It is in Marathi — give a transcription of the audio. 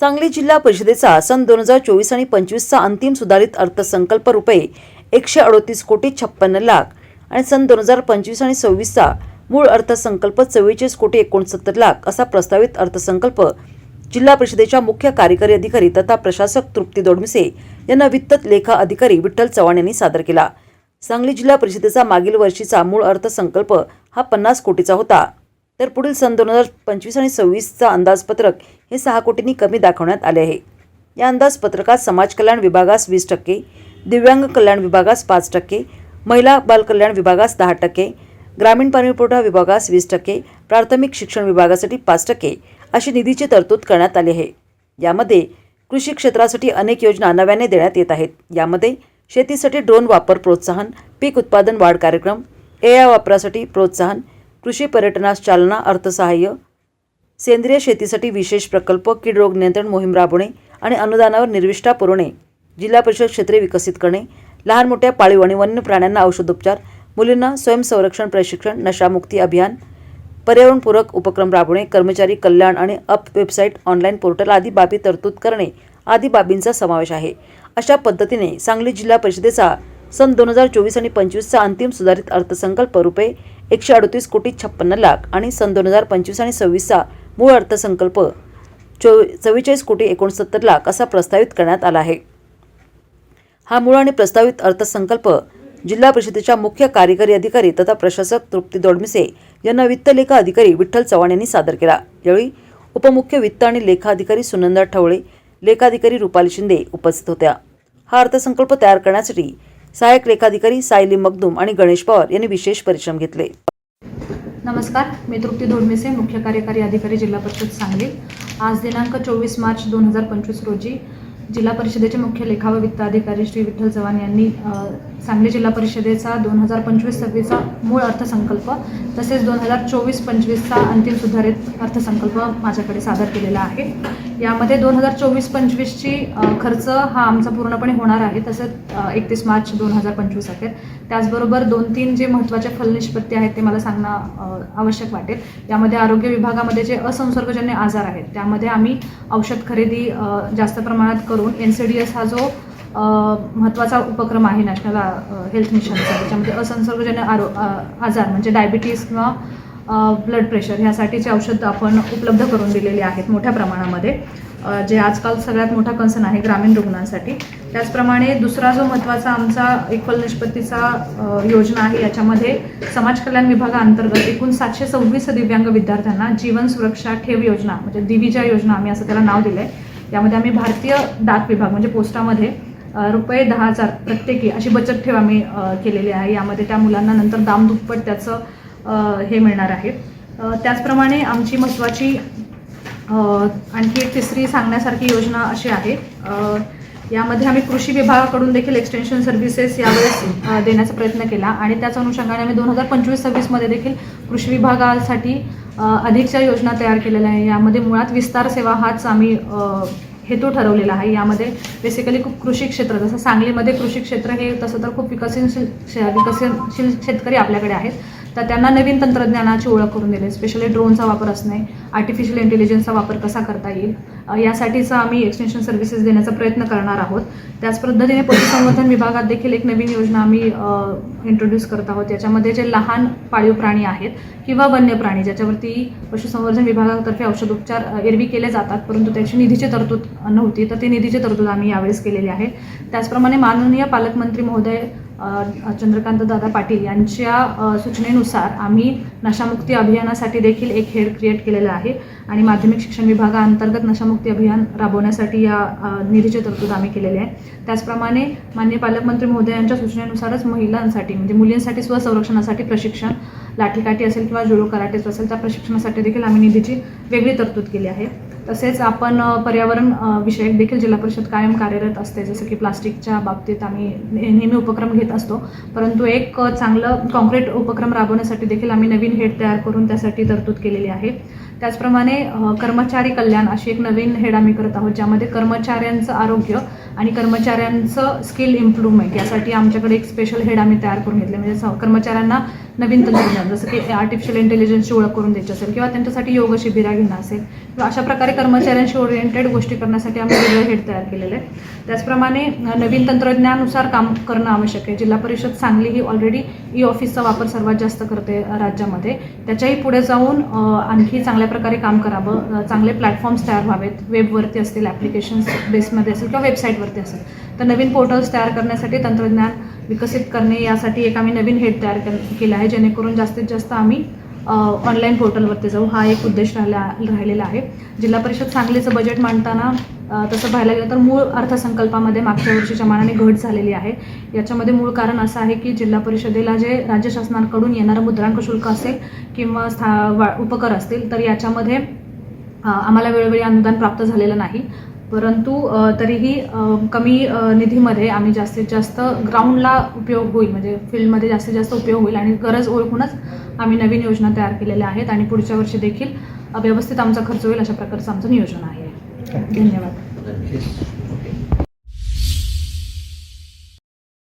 सांगली जिल्हा परिषदेचा सन दोन हजार चोवीस आणि पंचवीसचा अंतिम सुधारित अर्थसंकल्प रुपये एकशे अडोतीस कोटी छप्पन्न लाख आणि सन दोन हजार पंचवीस आणि सव्वीसचा मूळ अर्थसंकल्प चव्वेचाळीस कोटी एकोणसत्तर लाख असा प्रस्तावित अर्थसंकल्प जिल्हा परिषदेच्या मुख्य कार्यकारी अधिकारी तथा प्रशासक तृप्ती दोडमिसे यांना वित्त लेखा अधिकारी विठ्ठल चव्हाण यांनी सादर केला. सांगली जिल्हा परिषदेचा मागील वर्षीचा मूळ अर्थसंकल्प हा पन्नास कोटीचा होता. तर पुढील सन दोन हजार पंचवीस आणि सव्वीसचा अंदाजपत्रक हे सहा कोटींनी कमी दाखवण्यात आले आहे. या अंदाजपत्रकात समाज कल्याण विभागास वीस टक्के दिव्यांग कल्याण विभागास पाच टक्के महिला बालकल्याण विभागास दहा टक्के ग्रामीण पाणीपुरवठा विभागास वीस टक्के प्राथमिक शिक्षण विभागासाठी पाच टक्के अशी निधीची तरतूद करण्यात आली आहे. यामध्ये कृषी क्षेत्रासाठी अनेक योजना नव्याने देण्यात येत आहेत. यामध्ये शेतीसाठी ड्रोन वापर प्रोत्साहन पीक उत्पादन वाढ कार्यक्रम ए आय वापरासाठी प्रोत्साहन कृषी पर्यटनास चालना अर्थसहाय्य सेंद्रिय शेतीसाठी विशेष प्रकल्प कीड रोग नियंत्रण मोहीम राबवणे आणि अनुदानावर निर्विष्ठा पुरवणे जिल्हा परिषद क्षेत्रे विकसित करणे लहान मोठ्या पाळीव आणि वन्य प्राण्यांना औषधोपचार मुलींना स्वयंसंरक्षण प्रशिक्षण नशामुक्ती अभियान पर्यावरणपूरक उपक्रम राबवणे कर्मचारी कल्याण आणि अप वेबसाईट ऑनलाईन पोर्टल आदी बाबी तरतूद करणे आदी बाबींचा समावेश आहे. अशा पद्धतीने सांगली जिल्हा परिषदेचा सन दोन हजार चोवीस आणि पंचवीसचा अंतिम सुधारित अर्थसंकल्प रुपये एकशे अडतीस कोटी छप्पन्न लाख आणि सन दोन हजार पंचवीस आणि सव्वीसचा मूळ अर्थसंकल्प चो चव्वेचाळीस कोटी एकोणसत्तर लाख असा प्रस्तावित करण्यात आला आहे. हा मूळ आणि प्रस्तावित अर्थसंकल्प जिल्हा परिषदेच्या मुख्य कार्यकारी अधिकारी तथा प्रशासक तृप्ती दोडमिसे यांना वित्त लेखा अधिकारी विठ्ठल चव्हाण यांनी सादर केला. यावेळी उपमुख्य वित्त आणि लेखा अधिकारी सुनंदा ठवळे लेखाधिकारी रुपाली शिंदे उपस्थित होत्या. हा अर्थसंकल्प तयार करण्यासाठी सहाय्यक लेखाधिकारी सायली मगदूम आणि गणेश पवार यांनी विशेष परिश्रम घेतले. नमस्कार मी तृप्ती दोडमेसे मुख्य कार्यकारी अधिकारी जिल्हा परिषद सांगली. आज दिनांक चोवीस मार्च दोन हजार पंचवीस रोजी जिल्हा परिषदेचे मुख्य लेखा व वित्त अधिकारी श्री विठ्ठल चव्हाण यांनी सांगली जिल्हा परिषदेचा दोन हजार पंचवीस सव्वीसचा मूळ अर्थसंकल्प तसेच दोन हजार चोवीस पंचवीसचा अंतिम सुधारित अर्थसंकल्प माझ्याकडे सादर केलेला आहे. यामध्ये दोन हजार चोवीस पंचवीसची खर्च हा आमचा पूर्णपणे होणार आहे. तसंच एकतीस मार्च दोन हजार पंचवीस अखेर. त्याचबरोबर दोन तीन जे महत्त्वाचे फलनिष्पत्ती आहेत ते मला सांगणं आवश्यक वाटेल. यामध्ये आरोग्य विभागामध्ये जे असंसर्गजन्य आजार आहेत त्यामध्ये आम्ही औषध खरेदी जास्त प्रमाणात करून एन सी डी एस हा जो महत्त्वाचा उपक्रम आहे नॅशनल हेल्थ मिशनचा त्याच्यामध्ये असंसर्गजन्य आरो आजार म्हणजे डायबिटीस किंवा ब्लड प्रेशर ह्यासाठीचे औषध आपण उपलब्ध करून दिलेली आहेत मोठ्या प्रमाणामध्ये. जे आजकाल सगळ्यात मोठा कन्सर्न आहे ग्रामीण रुग्णांसाठी. त्याचप्रमाणे दुसरा जो महत्त्वाचा आमचा एक निष्पत्तीचा योजना आहे याच्यामध्ये समाज कल्याण विभागाअंतर्गत एकूण सातशे सव्वीस दिव्यांग विद्यार्थ्यांना जीवन सुरक्षा ठेव योजना म्हणजे दिविजा योजना आम्ही असं त्याला नाव दिलं आहे यामध्ये आम्ही भारतीय डाक विभाग म्हणजे पोस्टामध्ये रुपये दहा हजार प्रत्येकी अशी बचत ठेव आम्ही केलेली आहे. यामध्ये त्या मुलांना नंतर दामदुप्पट त्याचं हे मिळणार आहे त्याचप्रमाणे आमची महत्त्वाची आणखी एक तिसरी सांगण्यासारखी योजना अशी आहे. यामध्ये आम्ही कृषी विभागाकडून देखील एक्सटेन्शन सर्व्हिसेस यावेळेस देण्याचा प्रयत्न केला आणि त्याच अनुषंगाने आम्ही दोन हजार पंचवीस सव्वीसमध्ये देखील कृषी विभागासाठी अधिकच्या योजना तयार केलेल्या आहे. यामध्ये मुळात विस्तार सेवा हाच आम्ही हेतू ठरवलेला आहे. यामध्ये बेसिकली खूप कृषी क्षेत्र जसं सांगलीमध्ये कृषी क्षेत्र हे तसं तर खूप विकसनशील विकसनशील शेतकरी आपल्याकडे आहेत. तर त्यांना नवीन तंत्रज्ञानाची ओळख करून दिली. स्पेशली ड्रोनचा वापर असणे आर्टिफिशियल इंटेलिजन्सचा वापर कसा करता येईल यासाठीचा आम्ही एक्सटेन्शन सर्व्हिसेस देण्याचा प्रयत्न करणार आहोत. त्याच पद्धतीने पशुसंवर्धन विभागात देखील एक नवीन योजना आम्ही इंट्रोड्यूस करत आहोत. याच्यामध्ये जे लहान पाळीव प्राणी आहेत किंवा वन्य प्राणी ज्याच्यावरती पशुसंवर्धन विभागातर्फे औषधोपचार एरवी केले जातात परंतु त्याची निधीची तरतूद नव्हती तर ती निधीची तरतूद आम्ही यावेळेस केलेली आहे. त्याचप्रमाणे माननीय पालकमंत्री महोदय चंद्रकांत दादा पाटील यांच्या सूचनेनुसार आम्ही नशामुक्ती अभियानासाठी देखील एक हेड क्रिएट केलेला आहे आणि माध्यमिक शिक्षण विभागाअंतर्गत नशामुक्ती अभियान राबवण्यासाठी या निधीची तरतूद आम्ही केलेली आहे. त्याचप्रमाणे मान्य पालकमंत्री महोदय यांच्या सूचनेनुसारच महिलांसाठी म्हणजे मुलींसाठी स्वसंरक्षणासाठी प्रशिक्षण लाठीकाठी असेल किंवा जुडो कराटेच असेल त्या प्रशिक्षणासाठी देखील आम्ही निधीची वेगळी तरतूद केली आहे. तसेच आपण पर्यावरण विषयक देखील जिल्हा परिषद कायम कार्यरत असते. जसं की प्लास्टिकच्या बाबतीत आम्ही नेहमी उपक्रम घेत असतो. परंतु एक चांगलं कॉन्क्रीट उपक्रम राबवण्यासाठी देखील आम्ही नवीन हेड तयार करून त्यासाठी तरतूद केलेली आहे. त्याचप्रमाणे कर्मचारी कल्याण अशी एक नवीन हेड आम्ही करत आहोत ज्यामध्ये कर्मचाऱ्यांचं आरोग्य आणि कर्मचाऱ्यांचं स्किल इम्प्रूव्हमेंट यासाठी आमच्याकडे एक स्पेशल हेड आम्ही तयार करून घेतले. म्हणजे कर्मचाऱ्यांना नवीन तंत्रज्ञान जसं की आर्टिफिशियल इंटेलिजन्सची ओळख करून द्यायची असेल किंवा त्यांच्यासाठी योग शिबिरा घेणं असेल किंवा अशा प्रकारे कर्मचाऱ्यांशी ओरिएंटेड गोष्टी करण्यासाठी आम्ही वेगळं हेड तयार केलेलं आहे त्याचप्रमाणे नवीन तंत्रज्ञानानुसार काम करणं आवश्यक आहे. जिल्हा परिषद सांगली ही ऑलरेडी ई ऑफिसचा वापर सर्वात जास्त करते राज्यामध्ये. त्याच्याही पुढे जाऊन आणखी चांगल्या प्रकारे काम करावं. चांगले प्लॅटफॉर्म्स तयार व्हावेत. वेबवरती असतील ॲप्लिकेशन्स बेसमध्ये असेल किंवा वेबसाईटवर वेबसाईटवरती असेल तर नवीन पोर्टल्स तयार करण्यासाठी तंत्रज्ञान विकसित करणे यासाठी एक आम्ही नवीन हेड तयार केलं केला आहे. जेणेकरून जास्तीत जास्त आम्ही ऑनलाईन पोर्टलवरती जाऊ. हा एक उद्देश राहिला राहिलेला आहे. जिल्हा परिषद सांगलीचं बजेट मांडताना तसं पाहायला गेलं तर मूळ अर्थसंकल्पामध्ये मागच्या वर्षीच्या मानाने घट झालेली आहे. याच्यामध्ये मूळ कारण असं आहे की जिल्हा परिषदेला जे राज्य शासनाकडून येणारं मुद्रांक शुल्क असेल किंवा स्था वा उपकर असतील तर याच्यामध्ये आम्हाला वेळोवेळी अनुदान प्राप्त झालेलं नाही. परंतु तरीही कमी निधीमध्ये आम्ही जास्तीत जास्त ग्राउंडला उपयोग होईल म्हणजे फील्डमध्ये जास्तीत जास्त उपयोग होईल आणि गरज ओळखूनच आम्ही नवीन योजना तयार केलेल्या आहेत आणि पुढच्या वर्षी देखील व्यवस्थित आमचा खर्च होईल अशा प्रकारचं आमचं नियोजन आहे. धन्यवाद.